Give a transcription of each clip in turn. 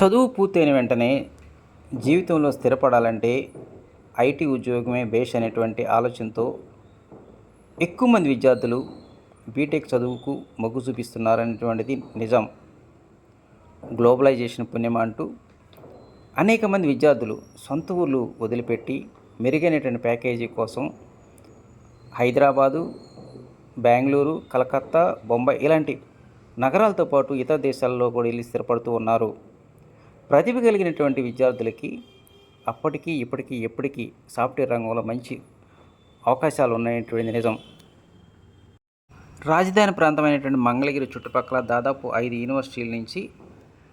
చదువు పూర్తయిన వెంటనే జీవితంలో స్థిరపడాలంటే ఐటీ ఉద్యోగమే బేష్ అనేటువంటి ఆలోచనతో ఎక్కువ మంది విద్యార్థులు బీటెక్ చదువుకు మొగ్గు చూపిస్తున్నారనేటువంటిది నిజం. గ్లోబలైజేషన్ పుణ్యం అంటూ అనేక మంది విద్యార్థులు సొంత ఊర్లు వదిలిపెట్టి మెరుగైనటువంటి ప్యాకేజీ కోసం హైదరాబాదు బెంగళూరు కలకత్తా బొంబాయి ఇలాంటి నగరాలతో పాటు ఇతర దేశాల్లో కూడా వెళ్ళి స్థిరపడుతూ ఉన్నారు. ప్రతిభ కలిగినటువంటి విద్యార్థులకి అప్పటికి ఇప్పటికీ ఎప్పటికీ సాఫ్ట్వేర్ రంగంలో మంచి అవకాశాలు ఉన్నాయనేటువంటి నిజం. రాజధాని ప్రాంతమైనటువంటి మంగళగిరి చుట్టుపక్కల దాదాపు ఐదు యూనివర్సిటీల నుంచి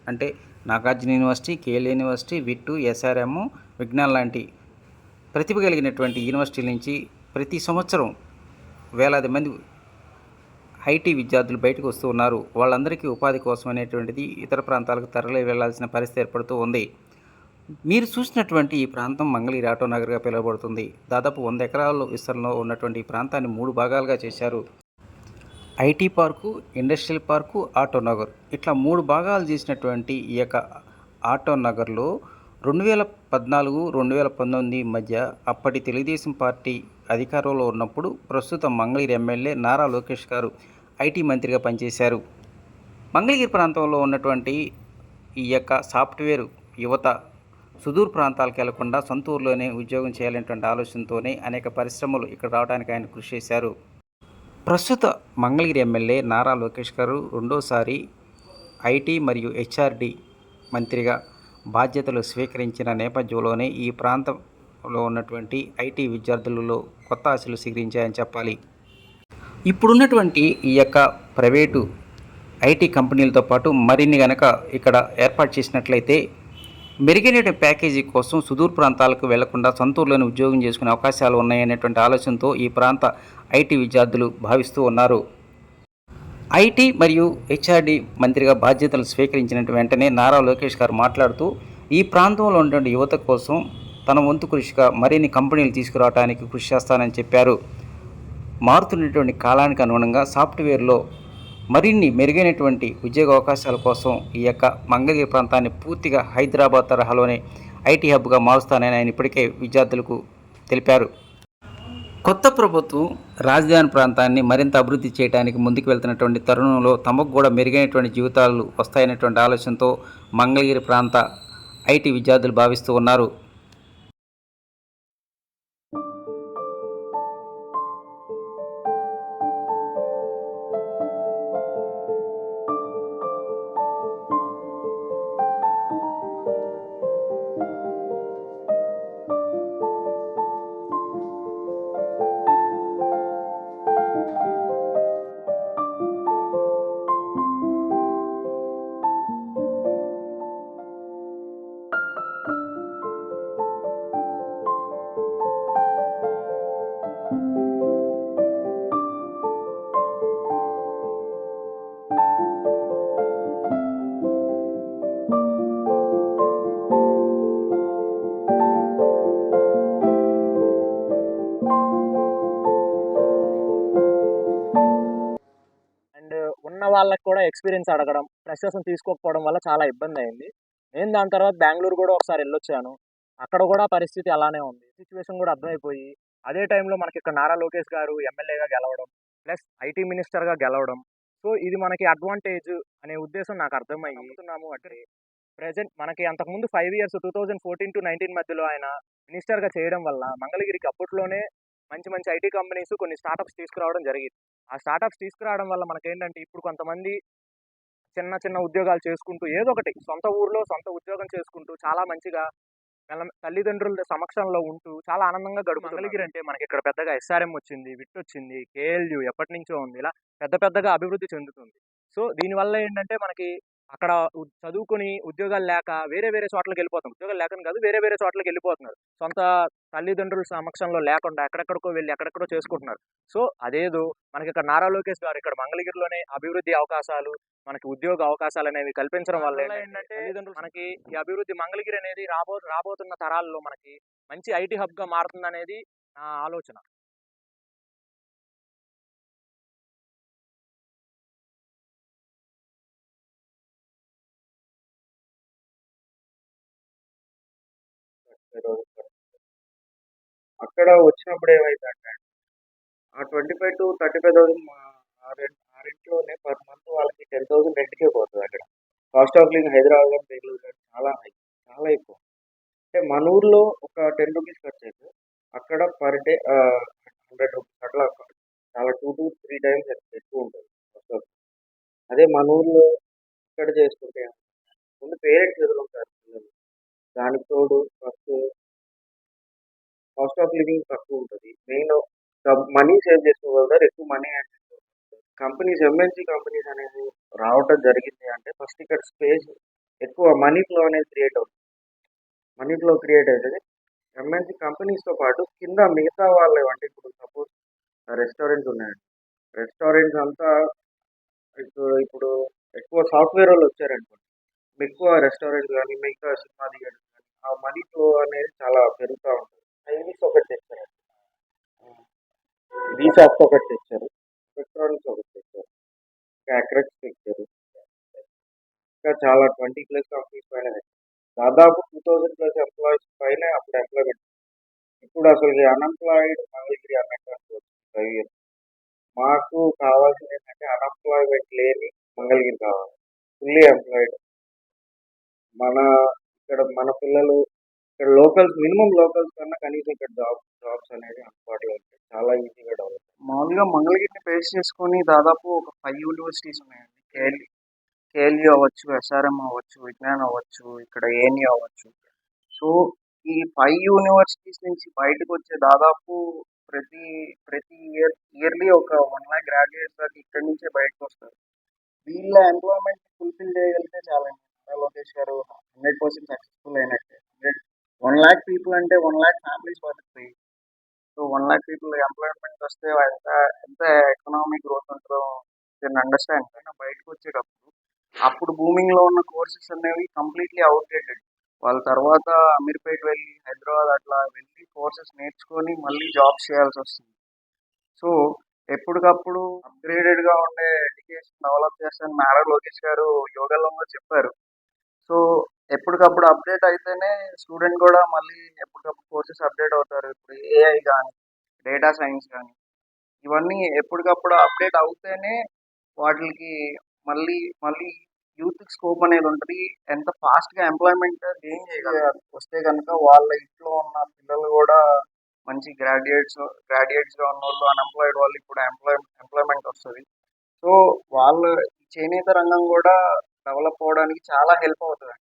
అంటే Nagarjuna university KL university VIT SRM Vignan లాంటి ప్రతిభ కలిగినటువంటి యూనివర్సిటీల నుంచి ప్రతి సంవత్సరం వేలాది మంది ఐటీ విద్యార్థులు బయటకు వస్తూ ఉన్నారు. వాళ్ళందరికీ ఉపాధి కోసం అనేటువంటిది ఇతర ప్రాంతాలకు తరలి వెళ్ళాల్సిన పరిస్థితి ఏర్పడుతూ ఉంది. మీరు చూసినటువంటి ఈ ప్రాంతం మంగళగిరి ఆటో నగర్గా పిలువబడుతుంది. దాదాపు వంద ఎకరాల విస్తరణలో ఉన్నటువంటి ఈ ప్రాంతాన్ని మూడు భాగాలుగా చేశారు. IT park industrial park auto Nagar. ఇట్లా మూడు భాగాలు చేసినటువంటి ఈ యొక్క ఆటో నగర్లో రెండు వేల పద్నాలుగు రెండు వేల పంతొమ్మిది మధ్య అప్పటి తెలుగుదేశం పార్టీ అధికారంలో ఉన్నప్పుడు ప్రస్తుతం మంగళగిరి ఎమ్మెల్యే నారా లోకేష్ గారు ఐటీ మంత్రిగా పనిచేశారు. మంగళగిరి ప్రాంతంలో ఉన్నటువంటి ఈ యొక్క సాఫ్ట్వేర్ యువత సుదూర్ ప్రాంతాలకు వెళ్ళకుండా సొంత ఊర్లోనే ఉద్యోగం చేయాలనేటువంటి ఆలోచనతోనే అనేక పరిశ్రమలు ఇక్కడ రావడానికి ఆయన కృషి చేశారు. ప్రస్తుత మంగళగిరి ఎమ్మెల్యే నారా లోకేష్ గారు రెండోసారి ఐటీ మరియు హెచ్ఆర్డి మంత్రిగా బాధ్యతలు స్వీకరించిన నేపథ్యంలోనే ఈ ప్రాంతంలో ఉన్నటువంటి ఐటీ విద్యార్థులలో కొత్త ఆశలు స్వీకరించాయని చెప్పాలి. ఇప్పుడున్నటువంటి ఈ యొక్క ప్రైవేటు ఐటీ కంపెనీలతో పాటు మరిన్ని గనక ఇక్కడ ఏర్పాటు చేసినట్లయితే మెరుగైన ప్యాకేజీ కోసం సుదూర్ ప్రాంతాలకు వెళ్ళకుండా సొంతూరులోని ఉద్యోగం చేసుకునే అవకాశాలు ఉన్నాయనేటువంటి ఆలోచనతో ఈ ప్రాంత ఐటీ విద్యార్థులు భావిస్తూ ఉన్నారు. ఐటీ మరియు హెచ్ఆర్డి మంత్రిగా బాధ్యతలు స్వీకరించిన వెంటనే నారా లోకేష్ గారు మాట్లాడుతూ ఈ ప్రాంతంలో ఉన్నటువంటి యువత కోసం తన వంతు కృషిగా మరిన్ని కంపెనీలు తీసుకురావడానికి కృషి చేస్తానని చెప్పారు. మారుతున్నటువంటి కాలానికి అనుగుణంగా సాఫ్ట్వేర్లో మరిన్ని మెరుగైనటువంటి ఉద్యోగ అవకాశాల కోసం ఈ యొక్క మంగళగిరి ప్రాంతాన్ని పూర్తిగా హైదరాబాద్ తరహాలోనే ఐటీ హబ్గా మారుస్తానని ఆయన ఇప్పటికే విద్యార్థులకు తెలిపారు. కొత్త ప్రభుత్వం రాజధాని ప్రాంతాన్ని మరింత అభివృద్ధి చేయడానికి ముందుకు వెళ్తున్నటువంటి తరుణంలో తమకు కూడా మెరుగైనటువంటి జీవితాలు వస్తాయనేటువంటి ఆలోచనతో మంగళగిరి ప్రాంత ఐటీ విద్యార్థులు భావిస్తూ ఉన్నారు. వాళ్ళకి కూడా ఎక్స్పీరియన్స్ అడగడం ఫ్రెషర్స్ని తీసుకోకపోవడం వల్ల చాలా ఇబ్బంది అయింది. నేను దాని తర్వాత బెంగళూరు కూడా ఒకసారి వెళ్ళొచ్చాను. అక్కడ కూడా పరిస్థితి అలానే ఉంది. సిచ్యువేషన్ కూడా అర్థమైపోయి అదే టైంలో మనకి ఇక్కడ నారా లోకేష్ గారు ఎమ్మెల్యేగా గెలవడం ప్లస్ ఐటీ మినిస్టర్గా గెలవడం. సో ఇది మనకి అడ్వాంటేజ్ అనే ఉద్దేశం నాకు అర్థమయ్యి అంటే ప్రజెంట్ మనకి అంతకుముందు five years two thousand fourteen to nineteen మధ్యలో ఆయన మినిస్టర్గా చేయడం వల్ల మంగళగిరికి అప్పట్లోనే మంచి మంచి ఐటీ కంపెనీస్ కొన్ని స్టార్టప్స్ తీసుకురావడం జరిగింది. ఆ స్టార్టప్స్ తీసుకురావడం వల్ల మనకేంటంటే ఇప్పుడు కొంతమంది చిన్న చిన్న ఉద్యోగాలు చేసుకుంటూ ఏదో ఒకటి సొంత ఊర్లో సొంత ఉద్యోగం చేసుకుంటూ చాలా మంచిగా మెల్ల తల్లిదండ్రుల సమక్షంలో ఉంటూ చాలా ఆనందంగా గడుపు మంగళగిరి అంటే మనకి ఇక్కడ పెద్దగా ఎస్ఆర్ఎం వచ్చింది విట్ వచ్చింది కేఎల్యు ఎప్పటి నుంచో ఉంది. ఇలా పెద్ద పెద్దగా అభివృద్ధి చెందుతుంది. సో దీనివల్ల ఏంటంటే మనకి అక్కడ చదువుకొని ఉద్యోగాలు లేక వేరే వేరే చోట్లకి వెళ్ళిపోతాం ఉద్యోగాలు లేకని కాదు వేరే వేరే చోట్లకి వెళ్ళిపోతున్నారు. సొంత తల్లిదండ్రుల సమక్షంలో లేకుండా ఎక్కడెక్కడికో వెళ్ళి ఎక్కడెక్కడో చేసుకుంటున్నారు. సో అదేదో మనకి ఇక్కడ నారా లోకేష్ గారు ఇక్కడ మంగళగిరిలోనే అభివృద్ధి అవకాశాలు మనకి ఉద్యోగ అవకాశాలు అనేవి కల్పించడం వల్ల ఏంటంటే మనకి ఈ అభివృద్ధి మంగళగిరి అనేది రాబో రాబోతున్న తరాల్లో మనకి మంచి ఐటీ హబ్గా మారుతుంది అనేది నా ఆలోచన. ఫైవ్ థౌసండ్ అక్కడ వచ్చినప్పుడు ఏమైందంటే ఆ twenty five to thirty five thousand మా ఆ రెంట్లోనే పర్ మంత్ వాళ్ళకి టెన్ థౌసండ్ రెంట్కే పోతుంది అక్కడ. Cost of living Hyderabad Bengaluru కానీ చాలా హై చాలా ఎక్కువ. అంటే మన ఊర్లో ఒక టెన్ రూపీస్ ఖర్చు అయితే అక్కడ పర్ డే హండ్రెడ్ రూపీస్ అట్లా చాలా టూ టు త్రీ టైమ్స్ ఎక్కువ ఉంటుంది కాస్ట్ ఆఫ్ అదే మన ఊర్లో ఇక్కడ చేసుకుంటే ముందు పేరెంట్స్ ఎదురు ఉంటారు. దానికి తోడు ఫస్ట్ కాస్ట్ ఆఫ్ లివింగ్ తక్కువ ఉంటుంది. మెయిన్ మనీ సేవ్ చేసుకోగలుగుతారు ఎక్కువ మనీ కంపెనీస్ ఎంఎన్సీ కంపెనీస్ అనేది రావటం జరిగింది అంటే ఫస్ట్ ఇక్కడ స్పేస్ ఎక్కువ మనీ ఫ్లో అనేది క్రియేట్ అవుతుంది. మనీ ఫ్లో క్రియేట్ అవుతుంది. ఎంఎన్సీ కంపెనీస్తో పాటు కింద మిగతా వాళ్ళు అంటే ఇప్పుడు సపోజ్ రెస్టారెంట్స్ ఉన్నాయండి రెస్టారెంట్స్ అంతా ఇప్పుడు ఇప్పుడు ఎక్కువ సాఫ్ట్వేర్ వాళ్ళు వచ్చారనుకోండి. ఎక్కువ రెస్టారెంట్ కానీ మిగతా సినిమా థియేటర్ ఆ మనీ ఫ్లో అనేది చాలా పెరుగుతూ ఉంటుంది. చైనీస్ ఒకటి తెచ్చారు. వీసాఫ్ట్ ఒకటి తెచ్చారు. ఎలక్ట్రానిక్స్ ఒకటి తెచ్చారు. ఇంకా అక్రెక్స్ తెచ్చారు. ఇంకా చాలా ట్వంటీ ప్లస్ కంపెనీస్ పైన దాదాపు టూ థౌజండ్ ప్లస్ ఎంప్లాయీస్ పైన అప్పుడు ఎంప్లాయ్మెంట్ ఇప్పుడు అసలు అన్ఎంప్లాయిడ్ మంగళగిరి అన్నట్టు అనుకోవచ్చు ఫైవ్ ఇయర్స్ మాకు కావాల్సింది ఏంటంటే అన్ఎంప్లాయ్మెంట్ లేని మంగళగిరి కావాలి. Fully employed. మన ఇక్కడ మన పిల్లలు ఇక్కడ లోకల్స్ మినిమం లోకల్స్ కన్నా కనీసం ఇక్కడ జాబ్ జాబ్స్ అనేది అందుబాటులో ఉంటాయి. చాలా ఈజీగా డెవలప్ మామూలుగా మంగళగిరిని బేస్ చేసుకొని దాదాపు ఒక ఫైవ్ యూనివర్సిటీస్ ఉన్నాయండి. కేఎల్ కేఎల్యూ అవ్వచ్చు ఎస్ఆర్ఎం అవ్వచ్చు విజ్ఞాన్ అవ్వచ్చు ఇక్కడ ఏఎన్యూ అవ్వచ్చు. సో ఈ ఫైవ్ యూనివర్సిటీస్ నుంచి బయటకు వచ్చే దాదాపు ప్రతి ప్రతి ఇయర్ ఇయర్లీ ఒక వన్ ల్యాక్ గ్రాడ్యుయేట్స్ దాకా ఇక్కడి నుంచే బయటకు వస్తారు. వీళ్ళ ఎంప్లాయ్మెంట్ ఫుల్ఫిల్ చేయగలిగితే చాలండి. లోకేష్ గారు హండ్రెడ్ పర్సెంట్ సక్సెస్ఫుల్ అయినట్టే. హండ్రెడ్ వన్ ల్యాక్ పీపుల్ అంటే one lakh families బతుకుతాయి so one lakh people employment వస్తే ఎంత ఎంత ఎకనామిక్ గ్రోత్ ఉంటుందో దీన్ని అండర్స్టాండ్ కానీ బయటకు వచ్చేటప్పుడు అప్పుడు బూమింగ్లో ఉన్న కోర్సెస్ అనేవి కంప్లీట్లీ అవుట్డేటెడ్ వాళ్ళ తర్వాత అమీర్పేట్ వెళ్ళి హైదరాబాద్ అట్లా వెళ్ళి కోర్సెస్ నేర్చుకొని మళ్ళీ జాబ్ చేయాల్సి వస్తుంది. సో ఎప్పటికప్పుడు అప్గ్రేడెడ్గా ఉండే ఎడ్యుకేషన్ డెవలప్ చేస్తాను నారా లోకేష్ గారు యోగాలో చెప్పారు. ఎప్పటికప్పుడు అప్డేట్ అయితేనే స్టూడెంట్ కూడా మళ్ళీ ఎప్పటికప్పుడు కోర్సెస్ అప్డేట్ అవుతారు. ఇప్పుడు ఏఐ కానీ డేటా సైన్స్ కానీ ఇవన్నీ ఎప్పటికప్పుడు అప్డేట్ అవుతేనే వాటికి మళ్ళీ మళ్ళీ యూత్ స్కోప్ అనేది ఉంటుంది. ఎంత ఫాస్ట్గా ఎంప్లాయ్మెంట్ గెయిన్ చేయగలరు. వస్తే కనుక వాళ్ళ ఇంట్లో ఉన్న పిల్లలు కూడా మంచి గ్రాడ్యుయేట్స్ గ్రాడ్యుయేట్స్గా ఉన్న వాళ్ళు అన్ఎంప్లాయిడ్ వాళ్ళు ఇప్పుడు ఎంప్లాయ్ ఎంప్లాయ్మెంట్ వస్తుంది. సో వాళ్ళ చేనేత రంగం కూడా డెవలప్ అవ్వడానికి చాలా హెల్ప్ అవుతుంది